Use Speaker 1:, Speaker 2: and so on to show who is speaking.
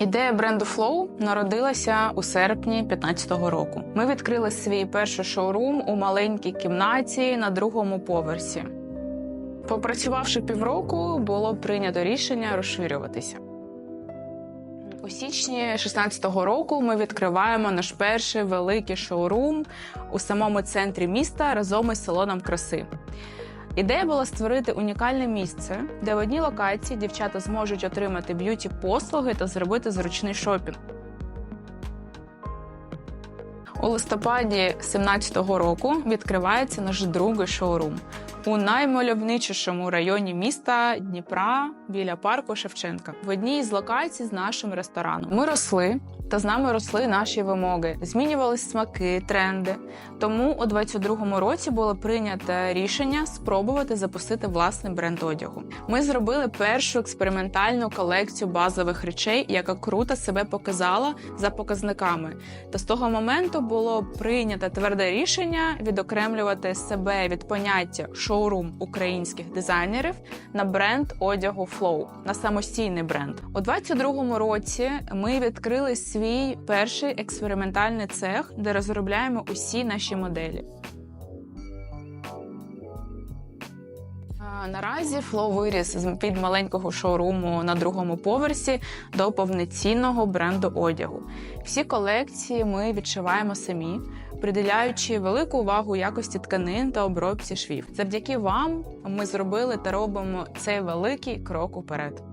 Speaker 1: Ідея бренду Flow народилася у серпні 2015 року. Ми відкрили свій перший шоурум у маленькій кімнаті на другому поверсі. Попрацювавши півроку, було прийнято рішення розширюватися. У січні 2016 року ми відкриваємо наш перший великий шоурум у самому центрі міста разом із салоном краси. Ідея була створити унікальне місце, де в одній локації дівчата зможуть отримати б'юті послуги та зробити зручний шопінг. У листопаді 2017 року відкривається наш другий шоурум у наймальовничішому районі міста Дніпра біля парку Шевченка в одній з локацій з нашим рестораном. Ми росли. Та з нами росли наші вимоги, змінювались смаки, тренди. Тому у 22-му році було прийнято рішення спробувати запустити власний бренд одягу. Ми зробили першу експериментальну колекцію базових речей, яка круто себе показала за показниками. Та з того моменту було прийнято тверде рішення відокремлювати себе від поняття шоурум українських дизайнерів на бренд одягу Flow, на самостійний бренд. У 22-му році ми відкрили свій перший експериментальний цех, де розробляємо усі наші моделі. Наразі Фло виріс з під маленького шоуруму на другому поверсі до повноцінного бренду одягу. Всі колекції ми відшиваємо самі, приділяючи велику увагу якості тканин та обробці швів. Завдяки вам ми зробили та робимо цей великий крок уперед.